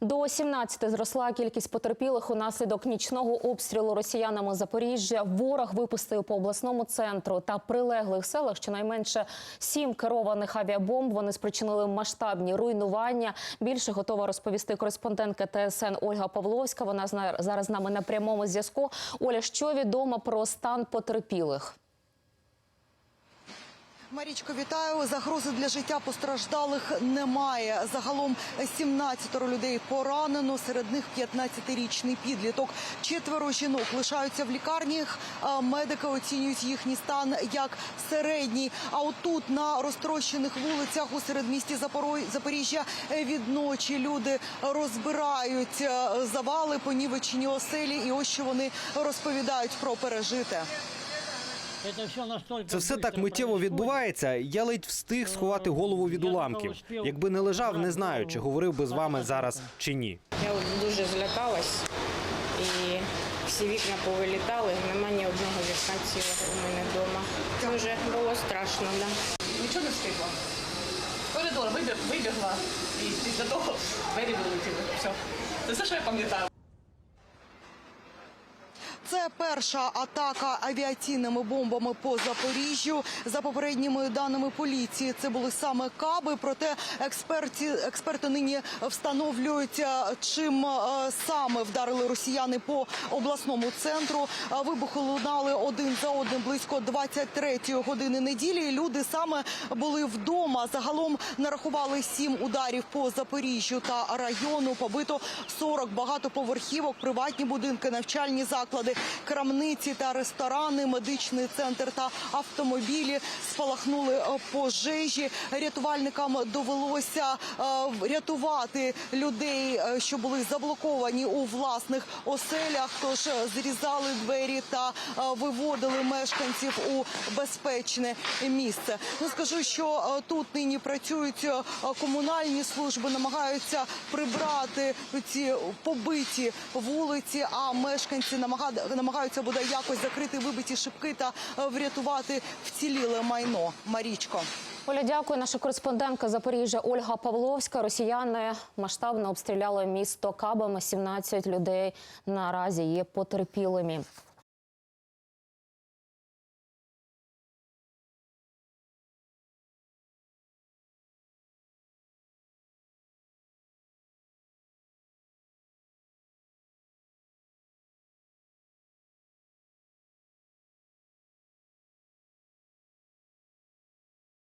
До 17 зросла кількість потерпілих унаслідок нічного обстрілу росіянами Запоріжжя. Ворог випустив по обласному центру та прилеглих селах щонайменше сім керованих авіабомб. Вони спричинили масштабні руйнування. Більше готова розповісти кореспондентка ТСН Ольга Павловська. Вона зараз з нами на прямому зв'язку. Оля, що відомо про стан потерпілих? Марічко, вітаю. Загрози для життя постраждалих немає. Загалом 17 людей поранено. Серед них 15-річний підліток. Четверо жінок лишаються в лікарнях. Медики оцінюють їхній стан як середній. А отут на розтрощених вулицях у середмісті Запоріжжя е, від ночі люди розбирають е, завали, понівечені оселі. І ось що вони розповідають про пережите. Це все так миттєво відбувається. Я ледь встиг сховати голову від уламків. Якби не лежав, не знаю, чи говорив би з вами зараз чи ні. Я от дуже злякалась і всі вікна повилітали, нема ні одного вікна цілого у мене вдома. Дуже було страшно, да. Нічого не встигла. В Коридор вибіг, вибігла і після того двері вилетіли. Все. Це все, що я пам'ятаю. Перша атака авіаційними бомбами по Запоріжжю. За попередніми даними поліції, це були саме каби. Проте експерті, експерти нині встановлюють, е, чим е, саме вдарили росіяни по обласному центру. Е, Вибухи лунали один за одним близько 23-ї години неділі. Люди саме були вдома. Загалом нарахували сім ударів по Запоріжжю та району. Побито 40 багатоповерхівок, приватні будинки, навчальні заклади, крамниці та ресторани, медичний центр та автомобілі спалахнули е, пожежі. Рятувальникам довелося е, рятувати людей, е, що були заблоковані у власних оселях. Тож зрізали двері та виводили мешканців у безпечне місце. Ну скажу, що тут нині працюють комунальні служби, намагаються прибрати ці побиті вулиці. А мешканці намага- намагаються буде якось закрити вибиті шибки та е, врятувати вціліле майно. Марічко. Оля, дякую. Наша кореспондентка Запоріжжя Ольга Павловська. Росіяни масштабно обстріляли місто кабами. 17 людей наразі є потерпілими.